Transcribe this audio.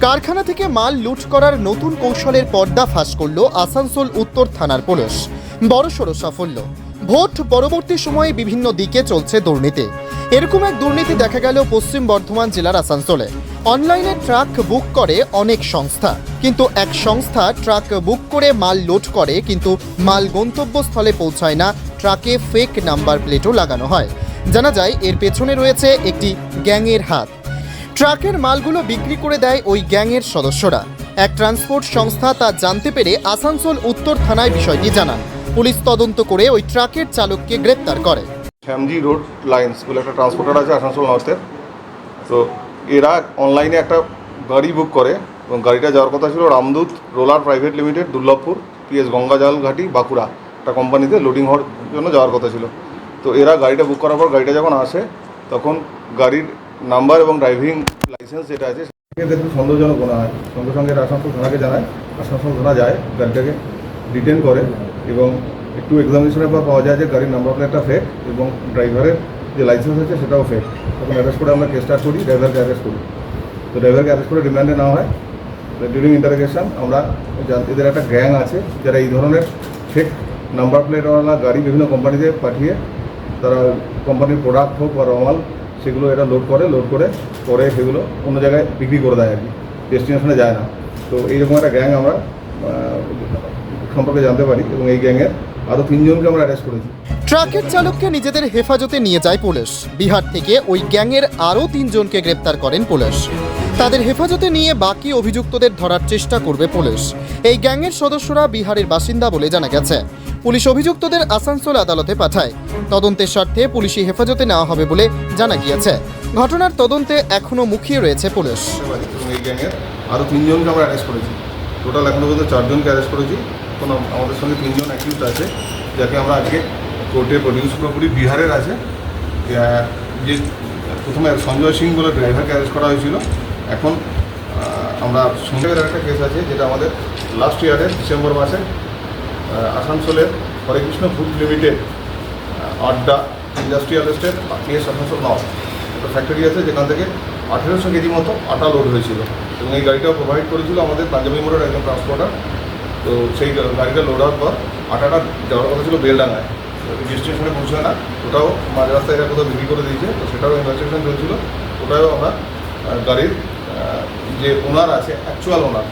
কারখানা থেকে মাল লুট করার নতুন কৌশলের পর্দা ফাঁস করল আসানসোল উত্তর থানার পুলিশ। বড়সড় সাফল্য। ভোট পরবর্তী সময়ে বিভিন্ন দিকে চলছে দুর্নীতি। এরকম এক দুর্নীতি দেখা গেল পশ্চিম বর্ধমান জেলার আসানসোলে। অনলাইনে ট্রাক বুক করে অনেক সংস্থা। কিন্তু এক সংস্থা ট্রাক বুক করে মাল লোড করে, কিন্তু মাল গন্তব্যস্থলে পৌঁছায় না। ট্রাকে ফেক নাম্বার প্লেটও লাগানো হয়। জানা যায়, এর পেছনে রয়েছে একটি গ্যাংয়ের হাত। ট্রাকের মালগুলো বিক্রি করে দেয় ওই গ্যাংয়ের সদস্যরা। এক ট্রান্সপোর্ট সংস্থা তা জানতে পেরে আসানসোল উত্তর থানায় বিষয়টি জানান। পুলিশ তদন্ত করে ওই ট্রাকের চালককে গ্রেপ্তার করে। শ্যামজি রোড লাইন্স বলে একটা ট্রান্সপোর্টার আছে আসানসোল নর্থের। তো এরা অনলাইনে একটা গাড়ি বুক করে এবং গাড়িটা যাওয়ার কথা ছিল Ramdoot roller private limited, Durlabhpur, PS Gangajal Ghati, Bankura একটা কোম্পানিতে লোডিং হওয়ার জন্য যাওয়ার কথা ছিল। তো এরা গাড়িটা বুক করার পর গাড়িটা যখন আসে, তখন গাড়ির নাম্বার এবং ড্রাইভিং লাইসেন্স যেটা আছে, সেটাকে দেখতে সন্দেহজনক মনে হয়। সঙ্গে সঙ্গে আসানসোল থানাকে জানায়। আসানসোল থানা যায়, গাড়িটাকে ডিটেন করে এবং একটু এক্সামিনেশনের পর পাওয়া যায় যে গাড়ির নাম্বার প্লেটটা ফেক এবং ড্রাইভারের যে লাইসেন্স আছে সেটাও ফেক তখন অ্যারেস্ট করে আমরা কেস স্টার্ট করি ড্রাইভারকে অ্যারেস্ট করি। তো ড্রাইভারকে অ্যারেস্ট করে রিমান্ডে নেওয়া হয়। ডিউরিং ইন্টারগেশন আমরা এদের একটা গ্যাং আছে, যারা এই ধরনের ফেক নাম্বার প্লেটওয়ালা গাড়ি বিভিন্ন কোম্পানিতে পাঠিয়ে তারা কোম্পানির প্রোডাক্ট হোক বা রমাল সেগুলো এটা লোড করে লোড করে পরে সেগুলো অন্য জায়গায় বিক্রি করে দেয় আর কি। ডেস্টিনেশনে যায় না। তো এইরকম একটা গ্যাং আমরা সম্পর্কে জানতে পারি এবং এই গ্যাংয়ের আরও তিনজনকে আমরা অ্যারেস্ট করেছি। ট্রাকের চালককে নিজেদের হেফাজতে নিয়ে যায় পুলিশ। বিহার থেকে ওই গ্যাংয়ের আরও তিনজনকে গ্রেপ্তার করেন পুলিশ। তাদের হেফাজতে নিয়ে বাকি অভিযুক্তদের ধরার চেষ্টা করবে পুলিশ। এই গ্যাংয়ের সদস্যরা বিহারের বাসিন্দা বলে জানা গেছে। পুলিশ অভিযুক্তদের আসানসোল আদালতে পাঠায়। তদন্তের স্বার্থে পুলিশি হেফাজতে নেওয়া হবে বলে জানা গিয়েছে। ঘটনার তদন্তে এখনও মুখিয়ে রয়েছে পুলিশ। এই গ্যাংয়ের আরও তিনজনকে আমরা অ্যারেস্ট করেছি। টোটাল এখনও পর্যন্ত চারজনকে অ্যারেস্ট করেছি। আম- আমাদের সঙ্গে তিনজন অ্যাকিউজ আছে, যাকে আমরা আজকে কোর্টে প্রডিউস পুরোপুরি বিহারের আছে। যে প্রথমে সঞ্জয় সিং বলে ড্রাইভারকে অ্যারেস্ট করা হয়েছিল। এখন আমরা সঞ্জয়ের একটা কেস আছে, যেটা আমাদের লাস্ট ইয়ারের ডিসেম্বর মাসে আসানসোলের Hare Krishna food limited Adda industrial estate PS Asansol north একটা ফ্যাক্টরি আছে, যেখান থেকে আঠেরোশো কেজি মতো আটা লোড হয়েছিল। এবং এই গাড়িটাও প্রোভাইড করেছিল আমাদের পাঞ্জাবি মোড়ের একজন ট্রান্সপোর্টার তো সেই গাড়িটা লোড হওয়ার পর আটাটা যাওয়ার কথা ছিল বেলডাঙায় স্টেশনে পৌঁছায় না, ওটাও মাঝ রাস্তায় এটা কোথাও বিক্রি করে দিয়েছে, তো সেটাও ইনভেস্টিগেশন চলছিল। ওটাও আমরা গাড়ির যে ওনার আছে অ্যাকচুয়াল ওনার